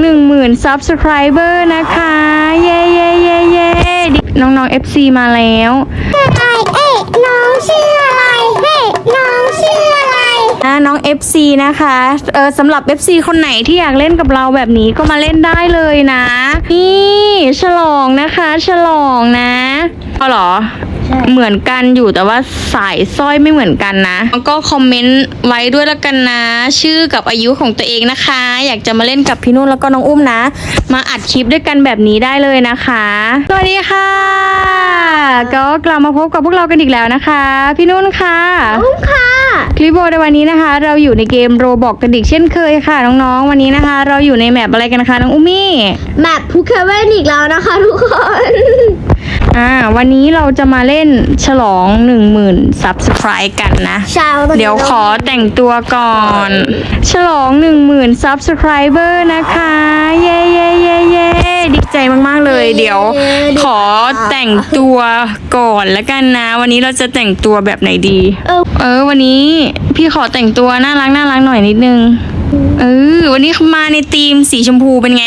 หนึ่งหมื่น subscriber นะคะ เย้เย้เย้เย้น้องๆ FC มาแล้วเอ๊ะน้องชื่ออะไรเฮ้น้องชื่ออะไร นะน้อง FC นะคะเออสำหรับ FC คนไหนที่อยากเล่นกับเราแบบนี้ก็มาเล่นได้เลยนะ นี่ฉลองนะคะ ฉลองนะเอาเหรอใช่เหมือนกันอยู่แต่ว่าสายสร้อยไม่เหมือนกันนะแล้วก็คอมเมนต์ไว้ด้วยละกันนะ ชื่อกับอายุของตัวเองนะคะ อยากจะมาเล่นกับพี่นุ่นแล้วก็น้องอุ้มนะ มาอัดคลิปด้วยกันแบบนี้ได้เลยนะคะ สวัสดีค่ะ ก็กลับมาพบกับพวกเรากันอีกแล้วนะคะ พี่นุ่นค่ะอุ้มค่ะ คลิปโบในวันนี้นะคะ เราอยู่ในเกมโรบอกกันอีกเช่นเคยค่ะน้องๆ วันนี้นะคะ เราอยู่ในแมปอะไรกันคะน้องอุ้มมี่แมปพูเคเว่นอีกแล้วนะคะทุกคนอ่าวันนี้เราจะมาเล่นฉลอง10,000 subscribe กันนะเช้าตอนนี้เดี๋ยวขอแต่งตัวก่อน ฉลอง10,000 subscriber นะคะ เย้เย้เย้เย้ดีใจมาก ๆ เลย เดี๋ยวขอ แต่งตัวก่อนแล้วกันนะ วันนี้เราจะแต่งตัวแบบไหนดี เออ เออ วันนี้พี่ขอแต่งตัวน่ารักน่ารักหน่อยนิดนึง เออ วันนี้มาในธีมสีชมพูเป็นไง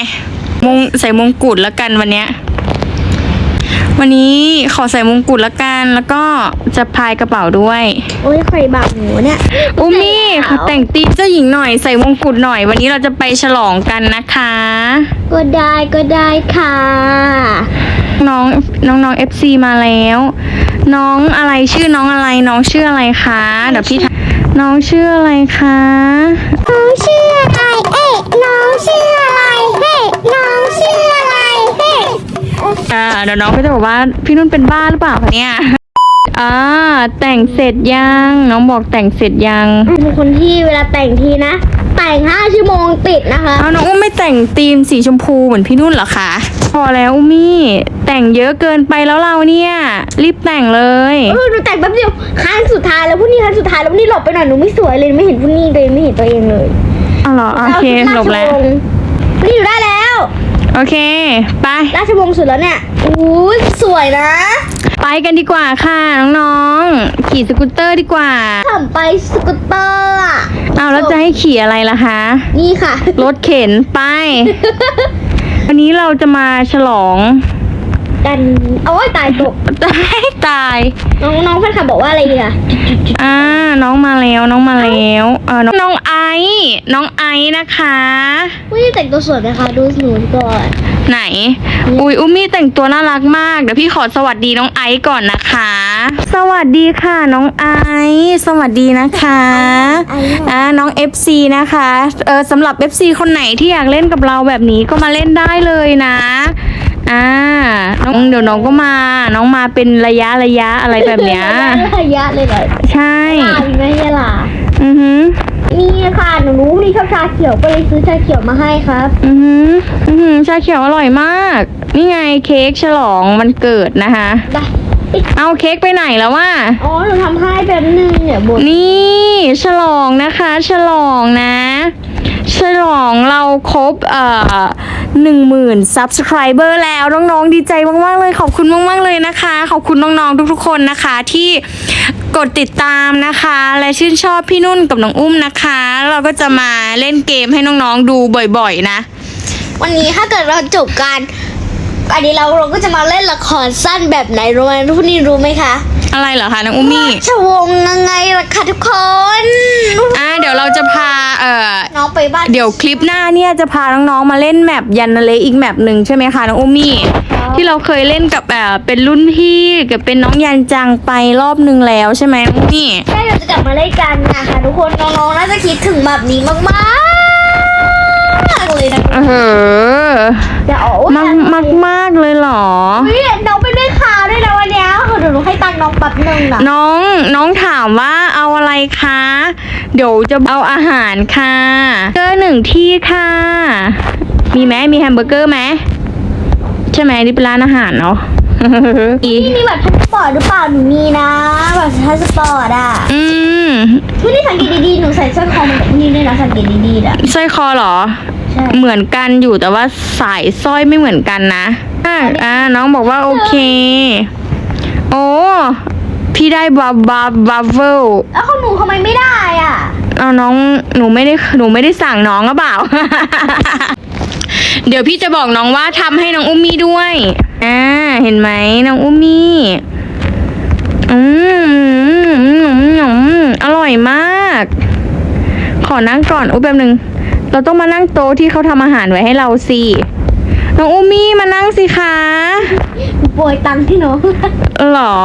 มงใส่มงกุฎแล้วกันวันเนี้ย วันนี้ขอใส่มงกุฎแล้วกัน แล้วก็จะพายกระเป๋าด้วย โอ้ยใครบังหนูเนี่ยอุ้มมี่ขอแต่งตีมเจ้าหญิงหน่อยใส่มงกุฎหน่อย วันนี้เราจะไปฉลองกันนะคะ ก็ได้ก็ได้ค่ะ น้องน้องน้องเอฟซีมาแล้ว น้องอะไรชื่อน้องอะไร น้องชื่ออะไรคะเดี๋ยวพี่ถามน้องชื่ออะไรคะน้องชื่ออะไรเอ๊ะน้องชื่ออะไรเฮ้น้องชื่ออะไรเฮ้อ่าเดี๋ยวน้องก็จะบอกว่าพี่นุ่นเป็นบ้าหรือเปล่าคะเนี่ยอ่าแต่งเสร็จยังน้องบอกแต่งเสร็จยังเป็นคนที่เวลาแต่งทีนะ แต่ง5ชั่วโมงติดนะคะ เอาน้องอุ้มไม่แต่งธีมสีชมพูเหมือนพี่นุ่นเหรอคะ พอแล้วอุ้มมี่แต่งเยอะเกินไปแล้วเราเนี่ย รีบแต่งเลย เออหนูแต่งแป๊บเดียวครั้งสุดท้ายแล้วพรุ่งนี้ครั้งสุดท้ายแล้วพรุ่งนี้หลบไปหน่อยหนูไม่สวยเลยไม่เห็นพรุ่งนี้เลยไม่เห็นตัวเองเลยเอาเหรอโอเคหลบแล้วราชงศ์นี่อยู่ได้แล้ว โอเค ไป ราชวงศ์สุดแล้วเนี่ยอู้ยสวยนะไปกันดีกว่าค่ะ น้องๆ ขี่สกูตเตอร์ดีกว่าทำไปสกูตเตอร์อะเอาแล้วจะให้ขี่อะไรล่ะคะ นี่ค่ะ รถเข็นไป วันนี้เราจะมาฉลอง กันเอาไว้ตายตกตายตาย น้องน้องแฟนคลับบอกว่าอะไรดีอะอ่าน้องมาแล้วน้องมาแล้วเออน้องน้องไอซ์น้องไอซ์นะคะอุ้ยแต่งตัวสวยไหมคะดูหนูก่อนไหน อุ้ยอุ้มมี่แต่งตัวน่ารักมากเดี๋ยวพี่ขอสวัสดีน้องไอซ์ก่อนนะคะ สวัสดีค่ะ น้องไอซ์สวัสดีนะคะอ่าน้อง FC นะคะเออสำหรับ FC คนไหนที่อยากเล่นกับเราแบบนี้ก็มาเล่นได้เลยนะ อ่า น้องเดี๋ยวน้องก็มา น้องมาเป็นระยะระยะอะไรแบบเนี้ย ระยะเลยเหรอใช่ลามีไหมยะลาอือหือนี่ค่ะหนูรู้นี่ชอบชาเขียวก็เลยซื้อชาเขียวมาให้ครับ อือหืออือหือชาเขียวอร่อยมาก นี่ไงเค้กฉลองวันเกิดนะคะได้เอาเค้กไปไหนแล้ววะอ๋อหนูทำให้แป๊บนึงเนี่ยบนนี่ ฉลองนะคะ ฉลองนะ ฉลองเราครบเอ่อหนึ่งหมื่นซับสไครเบอร์แล้วน้องๆดีใจมากๆเลยขอบคุณมากๆเลยนะคะ ขอบคุณน้องๆทุกๆคนนะคะที่กดติดตามนะคะ และชื่นชอบพี่นุ่นกับน้องอุ้มนะคะ เราก็จะมาเล่นเกมให้น้องๆดูบ่อยๆนะ วันนี้ถ้าเกิดเราจบการ อันนี้เราเราก็จะมาเล่นละครสั้นแบบไหนรู้ไหมทุกนี่รู้ไหมคะอะไรเหรอคะน้องอุ้มมี่ราชวงศ์ยังไงล่ะคะทุกคนอ่าเดี๋ยวเราจะพาเอ่อน้องไปบ้านเดี๋ยวคลิปหน้าเนี่ยจะพาน้องๆมาเล่นแมปยันนาเลอีกแมปหนึ่งใช่ไหมคะน้องอุ้มมี่ที่เราเคยเล่นกับแบบเป็นรุ่นพี่กับเป็นน้องยันจังไปรอบหนึ่งแล้วใช่ไหมน้องอุ้มมี่ใช่เราจะกลับมาเล่นกันนะคะทุกคนน้องๆน่าจะคิดถึงแบบนี้มากๆ เลยนะเออเดี๋ยวเอามากมากมากเลยเหรอเฮ้ยน้องไปด้วยข่าวด้วยนะวันเนี้ยเดี๋ยวหนูให้ตังค์น้องแป๊บนึงนะน้องน้องถามว่าเอาอะไรคะ เดี๋ยวจะเอาอาหารค่ะเกอร์หนึ่งที่ค่ะ มีไหมมีแฮมเบอร์เกอร์ไหมใช่ไหมนี่เป็นร้านอาหารเนาะนี่มีบัตรพาสปอร์ตหรือเปล่าหนูมีนะบัตรพาสปอร์ตอะ อืมพี่นี่สังเกตดีๆหนูใส่สร้อยคอมันกับพี่นี่ด้วยนะสังเกตดีๆอะสร้อยคอเหรอใช่ เหมือนกันอยู่แต่ว่าสายสร้อยไม่เหมือนกันนะอ่าอ่าน้องบอกว่าโอเค โอ้พี่ได้บับบับบับเวิลแล้วของหนูทำไมไม่ได้อะเอาน้องหนูไม่ได้หนูไม่ได้สั่งน้องหรือเปล่า เดี๋ยวพี่จะบอกน้องว่าทำให้น้องอุ้มมี่ด้วยอ่าเห็นไหมน้องอุ้มมี่อืมอืมอืมอร่อยมาก ขอนั่งก่อนอุ้ยแป๊บนึง เราต้องมานั่งโต๊ะที่เขาทำอาหารไว้ให้เราสิ น้องอุ้มมี่มานั่งสิคะ โปรยตังค์ที่น้องหรอ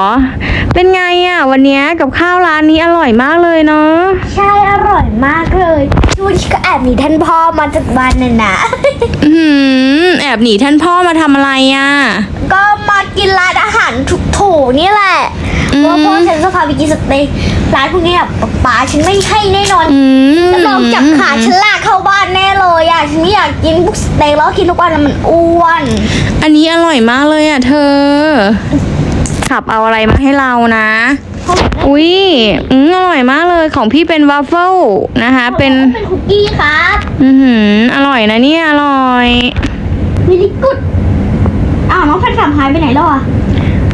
เป็นไงอะ่ะ วันเนี้ยกับข้าวร้านนี้อร่อยมากเลยเนาะ ใช่อร่อยมากเลยช่วงนี้ก็แอบมีท่านพ่อมาจากบ้านน่ะนะอื้อหือแอบหนีท่านพ่อมาทำอะไรอะ่ะ ก็มากินร้านอาหารถูกๆนี่แหละอืม เพราะพ่อฉันจะพาไปกินสเต็กร้านพวกนี้แบบป๋าฉันไม่ให้แน่นอนอืมแล้วลองจับขาฉันลากเข้าบ้านแน่เลยอะฉันไม่อยากกินพวกสเต็กแล้วกินทุกวันแล้วมันอ้วน อันนี้อร่อยมากเลยอะเธอ ขับเอาอะไรมาให้เรานะอุ้ยอืมอร่อยมากเลยของพี่เป็นวาฟเฟิลนะคะ เป็นเป็นคุกกี้ครับ อือหือ อร่อยนะเนี่ย อร่อยวิลิกุดอ้าวน้องแฟนคลับหายไปไหนแล้วอะ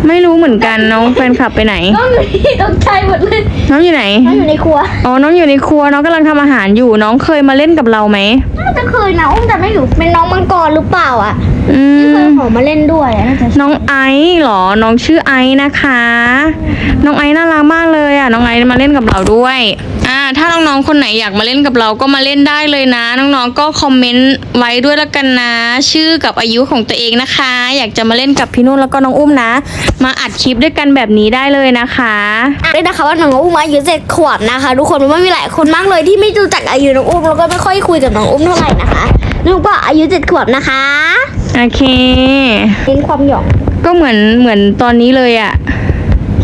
ไม่รู้เหมือนกันน้องแฟนคลับไปไหน น้องอยู่นี่ตกใจหมดเลยน้องอยู่ไหน น้องอยู่ในครัวอ๋อ น้องอยู่ในครัว น้องกำลังทำอาหารอยู่ น้องเคยมาเล่นกับเราไหม น่าจะเคยนะอุ้มแต่ไม่อยู่เป็นน้องมังกรหรือเปล่าอะอืที่เคยม ขอมาเล่นด้วยอะน่าจะน้องไอซ์เหรอ น้องชื่อไอซ์นะคะ น้องไอซ์น่ารักมากเลยอะ น้องไอซ์มาเล่นกับเราด้วย อ่าถ้าน้องๆคนไหนอยากมาเล่นกับเราก็มาเล่นได้เลยนะ น้องๆก็คอมเมนต์ไว้ด้วยละกันนะ ชื่อกับอายุของตัวเองนะคะ อยากจะมาเล่นกับพี่นุ่นแล้วก็น้องอุ้มนะ มาอัดคลิปด้วยกันแบบนี้ได้เลยนะคะด้วยนะคะว่าน้องอุ้มอายุเจ็ดขวบนะคะ ทุกคนมันมีหลายคนมากเลยที่ไม่รู้จักอายุน้องอุ้มแล้วก็ไม่ค่อยคุยกับน้องอุ้มเท่าไหร่นะคะน้องก็อายุเจ็ดขวบนะคะโอเคเน้นความหยองก็เหมือนเหมือนตอนนี้เลยอะ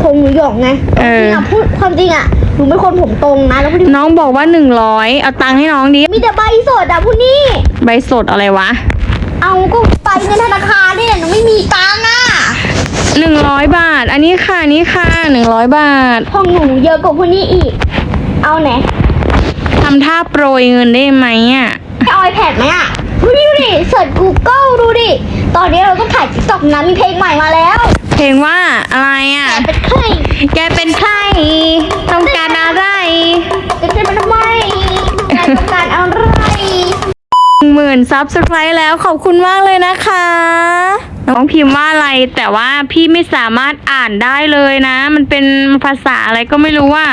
ผมหนูหยองไงเออจริงอะพูดความจริงอะ หนูเป็นคนผมตรงนะแล้วพอดีน้องบอกว่าหนึ่งร้อยเอาตังค์ให้น้องดิมีแต่ใบสดอะพวกนี้ ใบสดอะไรวะเอาก็ไปเงินธนาคารนี่แหละหนูไม่มีตังค์อะหนึ่งร้อยบาท อันนี้ค่ะอันนี้ค่ะหนึ่งร้อยบาทของหนูเยอะกว่าพวกนี้อีก เอาไหนทำท่าโปรยเงินได้ไหมอะเอาไอแพดไหมอะดูดิดูดิเสิร์ช Google ดูดิ ตอนนี้เราต้องถ่าย TikTok นะมีเพลงใหม่มาแล้ว เพลงว่าอะไรอะแต่เป็นใครแกเป็นใครต้องการอะไร จะเป็นมันทำไมนายต้องการอะไรหมื่นซับสไครต์แล้วขอบคุณมากเลยนะคะ น้องพิมพ์ว่าอะไรแต่ว่าพี่ไม่สามารถอ่านได้เลยนะ มันเป็นภาษาอะไรก็ไม่รู้ว่า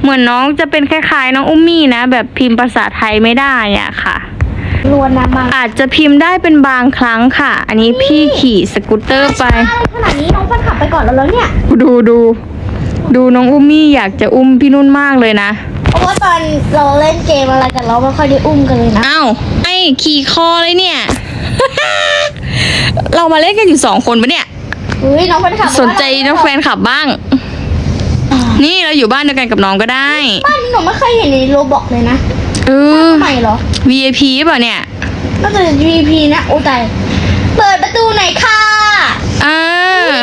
เหมือนน้องจะเป็นคล้ายๆน้องอุ้มมี่นะ แบบพิมพ์ภาษาไทยไม่ได้อะค่ะรวนนะมาอาจจะพิมพ์ได้เป็นบางครั้งค่ะ อันนี้พี่ขี่สกูตเตอร์ไปขนาดนี้น้องฟันขับไปก่อนแล้วแล้วเนี่ย ดูดู ดูน้องอุ้มมี่อยากจะอุ้มพี่นุ่นมากเลยนะเพราะว่าตอนเราเล่นเกมอะไรกันเราไม่ค่อยได้อุ้มกันเลยนะอ้าวไอ้ขี่คอเลยเนี่ย เรามาเล่นกันอยู่สองคนปะเนี่ย อุ้ยน้องฟันขับสนใจน้องแฟนขับบ้าง นี่เราอยู่บ้านเดียวกันกับน้องก็ได้ บ้านนี้หนูไม่เคยเห็นในโรบอกเลยนะเออทำไมเหรอ VIP ป่ะเนี่ยน่าจะ VP นะโอ้ตายเปิดประตูหน่อยค่ะอ่า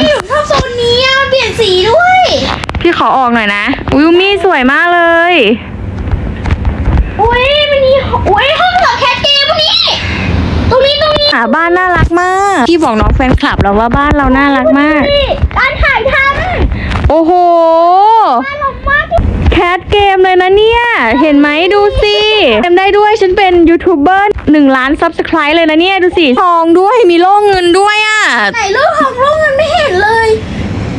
นี่หนูชอบโซนนี้อะเปลี่ยนสีด้วย พี่ขอออกหน่อยนะอุ้ยอุ้มมี่สวยมากเลย อุ้ยมันนี่อุ้ยห้องเหรอแคทเกมพวกนี้ตรงนี้ตรงนี้หาบ้านน่ารักมากพี่บอกน้องแฟนคลับแล้วว่าบ้านเราน่ารักมาก นี่การถ่ายทโอ้โหำน่ารักมากที่แคทเกมเลยนะเนี่ย เห็นไหมดูสิเกมได้ด้วยฉันเป็นยูทูบเบอร์หนึ่งล้านซับสไครต์เลยนะเนี่ย ดูสิทองด้วยมีโล่เงินด้วยอะ ไหนรูปของรูปมันไม่เห็นเลย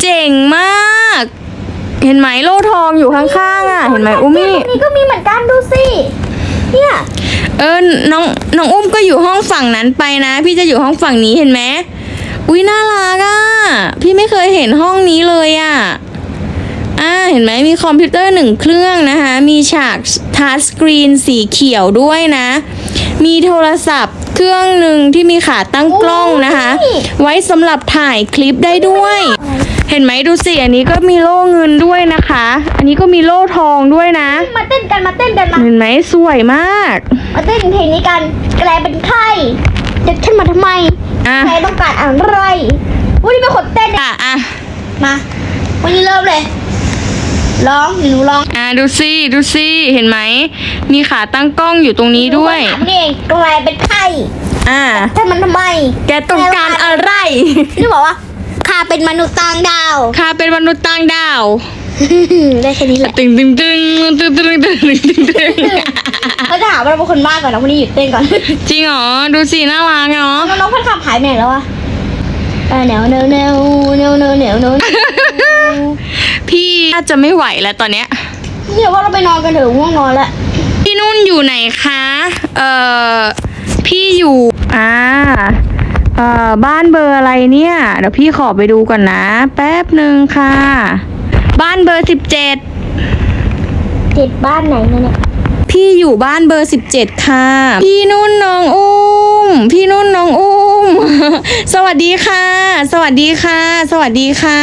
เจ๋งมาก เห็นไหมโล่ทองอยู่ข้างๆอะ เห็นไหมอุ้มมี่ตรงนี้ก็มีเหมือนกันดูสิ เนี่ย เออ น้องน้องอุ้มก็อยู่ห้องฝั่งนั้นไปนะ พี่จะอยู่ห้องฝั่งนี้เห็นไหมอุ้ยน่ารักอะ พี่ไม่เคยเห็นห้องนี้เลยอะ อ่า เห็นไหมมีคอมพิวเตอร์หนึ่งเครื่องนะคะ มีฉากทัชสกรีนสีเขียวด้วยนะ มีโทรศัพท์เครื่องหนึ่งที่มีขาตั้งกล้องนะคะ ไว้สำหรับถ่ายคลิปได้ด้วย เห็นไหมดูสิอันนี้ก็มีโล่เงินด้วยนะคะ อันนี้ก็มีโล่ทองด้วยนะ มาเต้นกันมาเต้นกันมา เห็นไหมสวยมาก มาเต้นเพลงนี้กันแกลเป็นใครเด็กฉันมาทำไมอะใครต้องการอะไรวันนี้เป็นคนเต้นเนี่ยอะอะมา วันนี้เริ่มเลย ร้องหนูร้อง อะดูสิดูสิเห็นไหมมีขาตั้งกล้องอยู่ตรงนี้ด้วยถามนี่เองแกลเป็นใครอ่าฉันมันทำไม แกต้องการอะไร นี่บอกว่า ข้าเป็นมนุษย์ต่างดาว ข้าเป็นมนุษย์ต่างดาว ได้แค่นี้แหละตึงตึงตึงตึงตึงตึงตึงตึงตึงเขาจะหาว่าเราเป็นคนมากก่อนนะคนนี้หยุดเต้นก่อน จริงเหรอ ดูสิน่ารักเนาะแล้วน้องพันขับหายไปไหนแล้ววะเออแนวแนวแนวแนวแนวแนวแนวพี่น่าจะไม่ไหวแล้วตอนเนี้ยเดี๋ยวว่าเราไปนอนกันเถอะง่วงนอนแล้วพี่นุ่นอยู่ไหนคะ เอ่อ พี่อยู่ อ่า เอ่อบ้านเบอร์อะไรเนี่ย เดี๋ยวพี่ขอไปดูก่อนนะ แป๊บหนึ่งค่ะ บ้านเบอร์สิบเจ็ดติดบ้านไหนเนี่ย พี่อยู่บ้านเบอร์สิบเจ็ดค่ะ พี่นุ่นน้องอุ้ม พี่นุ่นน้องอุ้ม สวัสดีค่ะ สวัสดีค่ะ สวัสดีค่ะ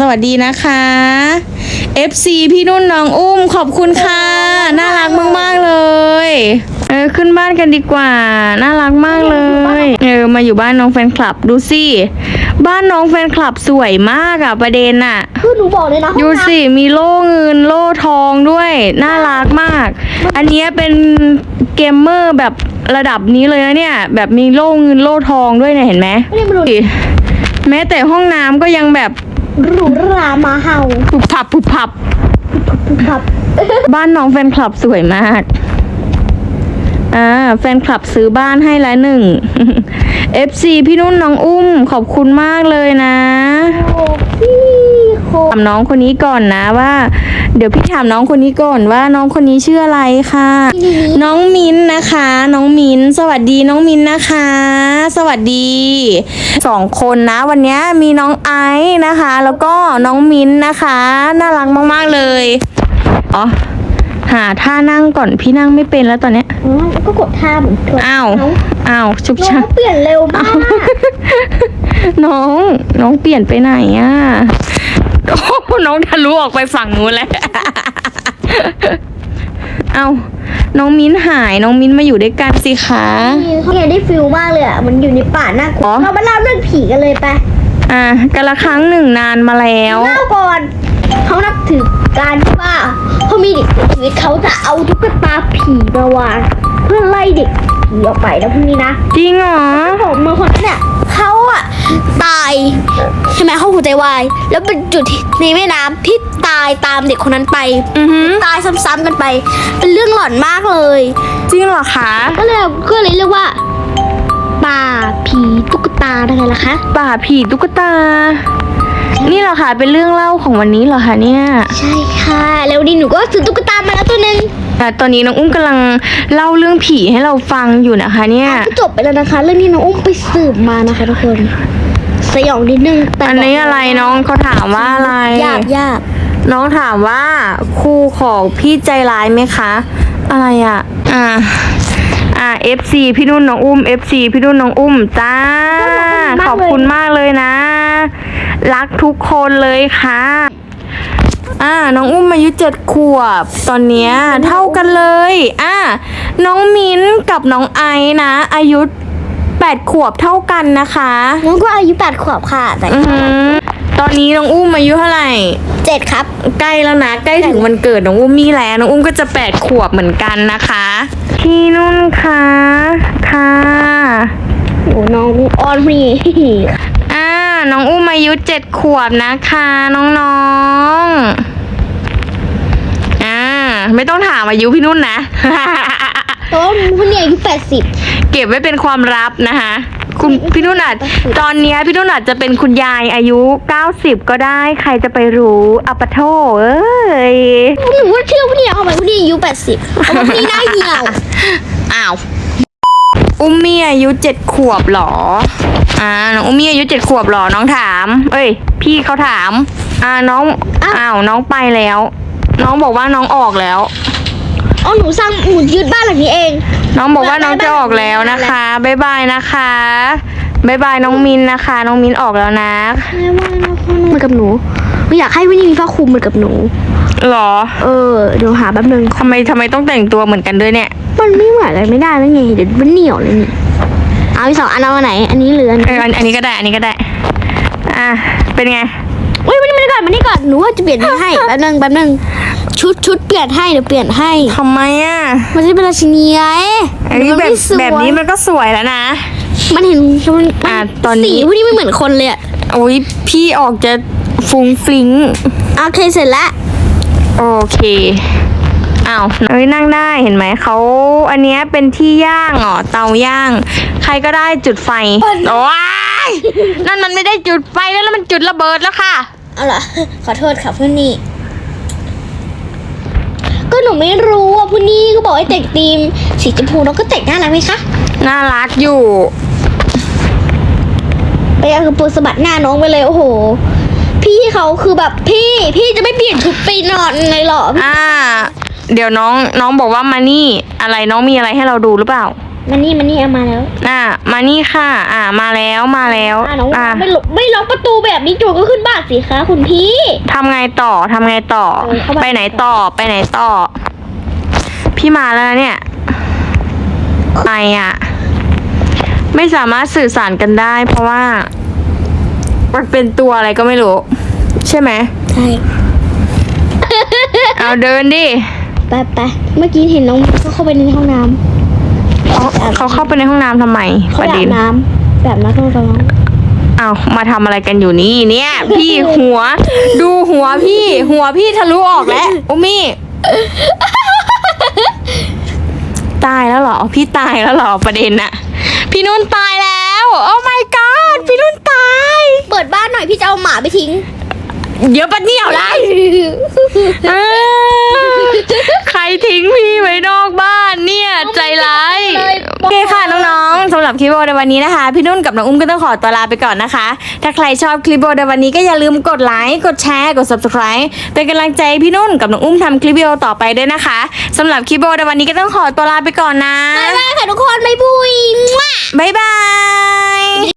สวัสดีนะคะ FC พี่นุ่นน้องอุ้มขอบคุณค่ะ น่ารักมาก ๆ เลย เออ ขึ้นบ้านกันดีกว่า น่ารักมากเลย เออมาอยู่บ้านน้องแฟนคลับดูสิ บ้านน้องแฟนคลับสวยมากอะประเด็นอะคือหนูบอกเลยนะดูสิมีโล่เงินโล่ทองด้วย น่ารักมาก อันเนี้ยเป็นเกมเมอร์แบบระดับนี้เลยนะเนี่ย แบบมีโล่เงินโล่ทองด้วยเนี่ยเห็นไหมไม่ได้มาดูดิแม้แต่ห้องน้ำก็ยังแบบหรูหรามาเห่าผุบผับผุบผับ ครับบ้านน้องแฟนคลับสวยมาก อ่า แฟนคลับซื้อบ้านให้ละหนึ่ง FC พี่นุ่นน้องอุ้มขอบคุณมากเลยนะโอ้พี่โคถามน้องคนนี้ก่อนนะว่า เดี๋ยวพี่ถามน้องคนนี้ก่อนว่าน้องคนนี้ชื่ออะไรค่ะ น้องมิ้นนะคะ น้องมิ้น สวัสดีน้องมิ้นนะคะ สวัสดีสองคนนะ วันนี้มีน้องไอซ์นะคะ แล้วก็น้องมิ้นนะคะ น่ารักมากๆเลยอ๋อหาท่านั่งก่อนพี่นั่งไม่เป็นแล้วตอนเนี้ยอ๋อก็กดท่าเหมือนกันอ้าว อ้าวชุบน้อชังบเปลี่ยนเร็วมากน้อง น้องเปลี่ยนไปไหนอะโอ้โหน้องทะลุออกไปฝั่งนู้นแล้วเอาน้องมิ้นหายน้องมิ้นมาอยู่ด้วยกันสิคะ นี่เขาเนี่ยได้ฟิลมากเลยอะมันอยู่ในป่าน่ากลัอ๋วอ เรามาเล่าเรื่องผีกันเลยไปอะกันละครั้งหนึ่งนานมาแล้ว เล่าก่อนเขานับถือการที่ว่าเขามีเด็กเสียชีวิตเขาจะเอาตุ๊กตาผีมาวางเพื่อไล่เด็ก ผีออกไปนะพวกนี้นะจริงเหรอผมเมื่อคนนั้นเนี่ยเขาอะตายใช่ไหมเขาหัวใจวาย แล้วเป็นจุดที่ในแม่น้ำที่ตายตามเด็กคนนั้นไป อือหือตายซ้ำๆกันไป เป็นเรื่องหลอนมากเลย จริงเหรอคะก็เลยก็เลยเรียกว่าป่าผีตุ๊กตาได้ไงล่ะคะ ป่าผีตุ๊กตา นี่เหรอคะเป็นเรื่องเล่าของวันนี้เหรอคะเนี่ย ใช่ค่ะ แล้ววันนี้หนูก็ซื้อตุ๊กตามาแล้วตัวหนึ่ง อะตอนนี้น้องอุ้มกำลังเล่าเรื่องผีให้เราฟังอยู่นะคะเนี่ย ก็จบไปแล้วนะคะ เรื่องนี้น้องอุ้มไปสืบมานะคะทุกคน สยองนิดนึงแต่อันนี้อะไรน้องเขาถามว่าอะไรยากยากน้องถามว่าครูของพี่ใจร้ายไหมคะ อะไรอะ อ่าอ่า FC พี่นุ่นน้องอุ้ม FC พี่นุ่นน้องอุ้มจ้า ขอบคุณมากเลยนะ รักทุกคนเลยค่ะ อ่า น้องอุ้มอายุเจ็ดขวบ ตอนเนี้ยเท่ากันเลย อ่า น้องมิ้นกับน้องไอซ์นะ อายุแปดขวบเท่ากันนะคะ น้องก็อายุแปดขวบค่ะแต่อือหือตอนนี้น้องอุ้มอายุเท่าไหร่ เจ็ดครับ ใกล้แล้วนะ ใกล้ถึงวันเกิดน้องอุ้มนี่แล้วน้องอุ้มก็จะแปดขวบเหมือนกันนะคะพี่นุ่นคะค่ะ โอ้น้องออนมีอ่า น้องอุ้มอายุเจ็ดขวบนะคะน้องๆ อ่า ไม่ต้องถามอายุพี่นุ่นนะแต่ว่าพี่เนี่ยอายุแปดสิบ เก็บไว้เป็นความลับนะคะ คุณพี่นุ่นอาจตอนเนี้ยพี่นุ่นอาจจะเป็นคุณยายอายุ 90 ก็ได้ใครจะไปรู้อัปะโทเอ้ย หนูว่าเชื่อพี่เนี่ยเอาไปพี่เนี่ยอายุแปดสิบเพราะว่าพี่หน้าเหี่ยว อ้าว อุ้มมี่อายุเจ็ดขวบเหรอ อ่าน้องอุ้มมี่อายุเจ็ดขวบเหรอน้องถาม เอ้ย พี่เขาถาม อ่าน้องอ้าวน้องไปแล้ว น้องบอกว่าน้องออกแล้วอ๋อหนูสร้างหนูยึดบ้านหลังนี้เอง น้องบอกว่าน้องจะออกแล้วนะคะบ๊ายบายนะคะบ๊ายบายน้องมินนะคะ น้องมินออกแล้วนะไม่ว่านะพ่อเหมือนกับหนูหนูอยากให้พี่นี่มีผ้าคลุมเหมือนกับหนูหรอ เออเดี๋ยวหาแป๊บนึงทำไมทำไมต้องแต่งตัวเหมือนกันด้วยเนี่ย มันไม่เหมือนกันไม่ได้แล้วไงเดี๋ยวมันเหนียวเลยนี่ เอาอีกสองอันเอาอันไหน อันนี้หรืออันเอออันอันนี้ก็ได้ อันนี้ก็ได้ อะ เป็นไงเฮ้ยมานี่มานี่ก่อนมานี่ก่อนหนูว่าจะเปลี่ยนให้ แป๊บนึงแป๊บนึงชุดชุดเปลี่ยนให้เดี๋ยวเปลี่ยนให้ ทำไมอะมันจะเป็นราชินีไงอันนี้มัแบบไม่สวยแบบนี้มันก็สวยแล้วนะ มันเห็นมันอะตอนนี้ สีพวกนี้ไม่เหมือนคนเลยอะโอ้ยพี่ออกจะฟุ้งฟลิงโอเคเสร็จแล้วโอเค อ้าวเอ้ยนั่งได้เห็นไหมเขาอันเนี้ยเป็นที่ย่างอ๋อเตาย่าง ใครก็ได้จุดไฟโอ้ยนั่นมันไม่ได้จุดไฟแล้วแล้วมันจุดระเบิดแล้วค่ะเอาล่ะขอโทษค่ะพุ่นี่ก็หนูไม่รู้อะพุ่นี่ก็บอกให้แต่งธีมสีชมพูน้องก็แต่งน่ารักไหมคะน่ารักอยู่ไปเอากระโปรงสะบัดหน้าน้องไปเลยโอ้โห พี่เขาคือแบบพี่พี่จะไม่เปลี่ยนชุดไปนอนเลยเหรออ่า เดี๋ยวน้องน้องบอกว่ามานี่อะไรน้องมีอะไรให้เราดูหรือเปล่า มันนี่มันนี่เอามาแล้วอ่ามานี่ค่ะ อ่า มาแล้วมาแล้วอะน้องอ่าไม่ล็อกไม่ล็อกประตูแบบนี้โจรก็ขึ้นบ้านสิคะคุณพี่ ทำไงต่อทำไงต่อ เออเข้าไปไปไหนต่อไปไหนต่อ พี่มาแล้วนะเนี่ยไออะ ไม่สามารถสื่อสารกันได้ เพราะว่า มันเป็นตัวอะไรก็ไม่รู้ ใช่ไหมใช่เอาเดินดิ ไปไปเมื่อกี้เห็นน้องเขาเข้าไปในห้องน้ำ เขาเขาเข้าไปในห้องน้ำทำไมเขาประไปอาเด็นบน้ำแบบนั้นก็ร้องเอามาทำอะไรกันอยู่นี่เนี่ย พี่หัว ดูหัวพี่ หัวพี่ทะลุออกแล้วอุมี่ตายแล้วเหรอ พี่ตายแล้วเหรอประเด็นน่ะ พี่นุ่นตายแล้ว โอ้ my god พี่นุ่นตาย เปิดบ้านหน่อยพี่จะเอาหมาไปทิ้ง เดี๋ยวปะเนี่ยวไรเออใครทิ้งพี่ไว้นอกบ้านเนี่ยใจร้ายเลยโอเคค่ะน้องๆสำหรับคลิปวิดีโอในวันนี้นะคะ พี่นุ่นกับน้องอุ้มก็ต้องขอตัวลาไปก่อนนะคะ ถ้าใครชอบคลิปวิดีโอในวันนี้ก็อย่าลืมกดไลค์กดแชร์กด subscribe เป็นกำลังใจให้พี่นุ่นกับน้องอุ้มทำคลิปวิดีโอต่อไปด้วยนะคะสำหรับคลิปวิดีโอในวันนี้ก็ต้องขอตัวลาไปก่อนนะ บ๊ายบายค่ะทุกคนบ๊ายบุยบ๊ายบาย